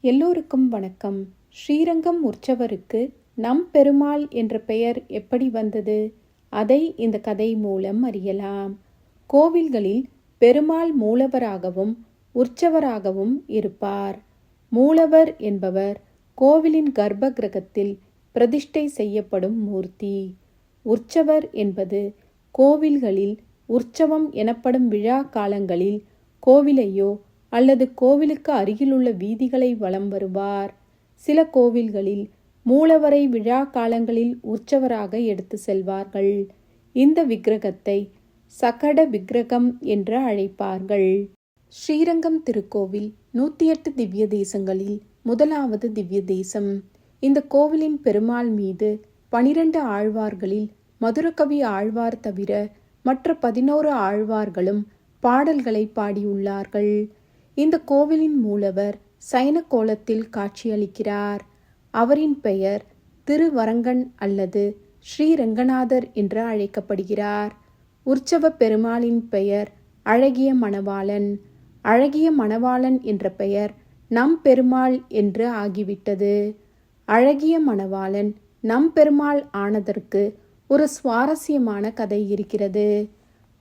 எல்லோருக்கும் வணக்கம். ஸ்ரீரங்கம் உற்சவருக்கு நம் பெருமாள் என்ற பெயர் எப்படி வந்தது? அதை இந்த கதை மூலம் அறியலாம். கோவில்களில் பெருமாள் மூலவராகவும் உற்சவராகவும் இருப்பார். மூலவர் என்பவர் கோவிலின் கர்ப்ப கிரகத்தில் பிரதிஷ்டை செய்யப்படும் மூர்த்தி. உற்சவர் என்பது கோவில்களில் உற்சவம் எனப்படும் விழா காலங்களில் கோவிலையோ அல்லது கோவிலுக்கு அருகிலுள்ள வீதிகளை வலம் வருவார். சில கோவில்களில் மூலவரை விழா காலங்களில் உற்சவராக எடுத்து செல்வார்கள். இந்த விக்கிரகத்தை சகட விக்கிரகம் என்று அழைப்பார்கள். ஸ்ரீரங்கம் திருக்கோவில் நூற்றி எட்டு திவ்ய தேசங்களில் முதலாவது திவ்ய தேசம். இந்த கோவிலின் பெருமாள் மீது பனிரெண்டு ஆழ்வார்களில் மதுரகவி ஆழ்வார் தவிர மற்ற பதினோரு ஆழ்வார்களும் பாடல்களை பாடியுள்ளார்கள். இந்த கோவிலின் மூலவர் சைன கோலத்தில் காட்சியளிக்கிறார். அவரின் பெயர் திருவரங்கன் அல்லது ஸ்ரீரங்கநாதர் என்று அழைக்கப்படுகிறார். உற்சவ பெருமாளின் பெயர் அழகிய மணவாளன். அழகிய மணவாளன் என்ற பெயர் நம் பெருமாள் என்று ஆகிவிட்டது. அழகிய மணவாளன் நம் பெருமாள் ஆனதற்கு ஒரு சுவாரஸ்யமான கதை இருக்கிறது.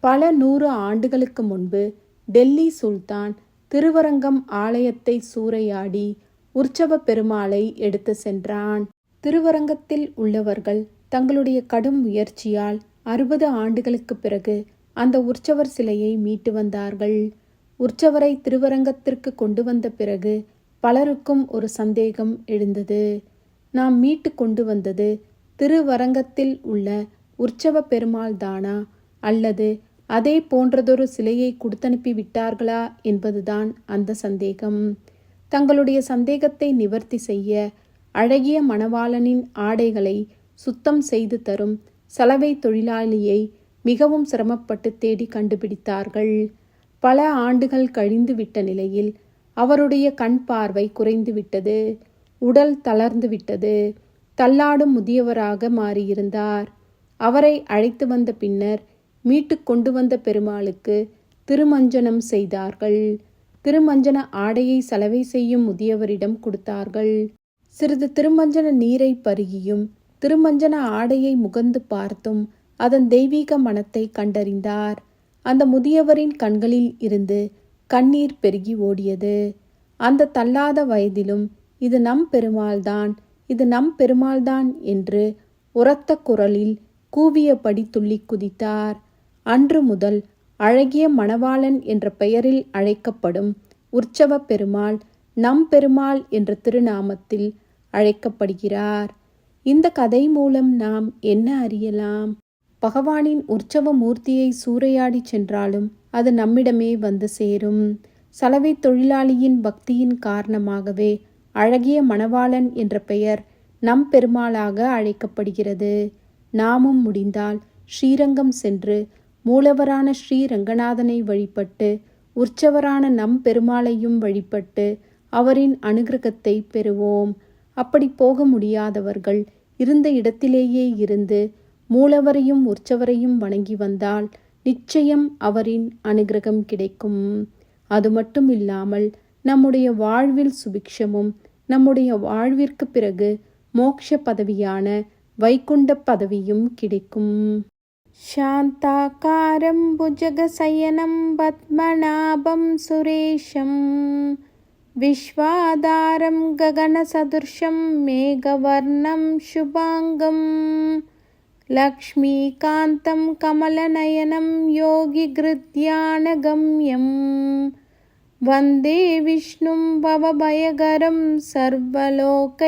பல நூறு ஆண்டுகளுக்கு முன்பு டெல்லி சுல்தான் திருவரங்கம் ஆலயத்தை சூறையாடி உற்சவ பெருமாளை எடுத்து சென்றான். திருவரங்கத்தில் உள்ளவர்கள் தங்களுடைய கடும் முயற்சியால் அறுபது ஆண்டுகளுக்கு பிறகு அந்த உற்சவர் சிலையை மீட்டு வந்தார்கள். உற்சவரை திருவரங்கத்திற்கு கொண்டு வந்த பிறகு பலருக்கும் ஒரு சந்தேகம் எழுந்தது. நாம் மீட்டு கொண்டு வந்தது திருவரங்கத்தில் உள்ள உற்சவ பெருமாள் தானா அல்லது அதே போன்றதொரு சிலையை கொடுத்தனுப்பி விட்டார்களா என்பதுதான் அந்த சந்தேகம். தங்களுடைய சந்தேகத்தை நிவர்த்தி செய்ய அழகிய மணவாளனின் ஆடைகளை சுத்தம் செய்து தரும் சலவை தொழிலாளியை மிகவும் சிரமப்பட்டு தேடி கண்டுபிடித்தார்கள். பல ஆண்டுகள் கழிந்து விட்ட நிலையில் அவருடைய கண் பார்வை குறைந்துவிட்டது உடல் தளர்ந்து விட்டது. தள்ளாடும் முதியவராக மாறியிருந்தார். அவரை அழைத்து வந்த பின்னர் மீட்டு கொண்டு வந்த பெருமாளுக்கு திருமஞ்சனம் செய்தார்கள். திருமஞ்சன ஆடையை சலவை செய்யும் முதியவரிடம் கொடுத்தார்கள். சிறிது திருமஞ்சன நீரை பருகியும் திருமஞ்சன ஆடையை முகந்து பார்த்தும் அதன் தெய்வீக மனத்தை கண்டறிந்தார். அந்த முதியவரின் கண்களில் இருந்து கண்ணீர் பெருகி ஓடியது. அந்த தள்ளாத வயதிலும் இது நம் பெருமாள்தான் இது நம் பெருமாள்தான் என்று உரத்த குரலில் கூவியபடி துள்ளி குதித்தார். அன்று முதல் அழகிய மணவாளன் என்ற பெயரில் அழைக்கப்படும் உற்சவ பெருமாள் நம் பெருமாள் என்ற திருநாமத்தில் அழைக்கப்படுகிறார். இந்த கதை மூலம் நாம் என்ன அறியலாம்? பகவானின் உற்சவ மூர்த்தியை சூறையாடி சென்றாலும் அது நம்மிடமே வந்து சேரும். சலவை தொழிலாளியின் பக்தியின் காரணமாகவே அழகிய மணவாளன் என்ற பெயர் நம் பெருமாளாக அழைக்கப்படுகிறது. நாமும் முடிந்தால் ஸ்ரீரங்கம் சென்று மூலவரான ஸ்ரீ ரங்கநாதனை வழிபட்டு உற்சவரான நம் பெருமாளையும் வழிபட்டு அவரின் அனுகிரகத்தை பெறுவோம். அப்படி போக முடியாதவர்கள் இருந்த இடத்திலேயே இருந்து மூலவரையும் உற்சவரையும் வணங்கி வந்தால் நிச்சயம் அவரின் அனுகிரகம் கிடைக்கும். அது மட்டும் இல்லாமல் நம்முடைய வாழ்வில் சுபிக்ஷமும் நம்முடைய வாழ்விற்கு பிறகு மோக்ஷ பதவியான வைகுண்ட பதவியும் கிடைக்கும். శాంతాకారం భుజగశయనం పద్మనాభం సురేశం విశ్వాధారం గగనసదృశం మేఘవర్ణం శుభాంగం లక్ష్మీకాంతం కమలనయనం యోగిగృధ్యానగమ్యం వందే విష్ణుం భవభయగరం సర్వలోకైకనాథం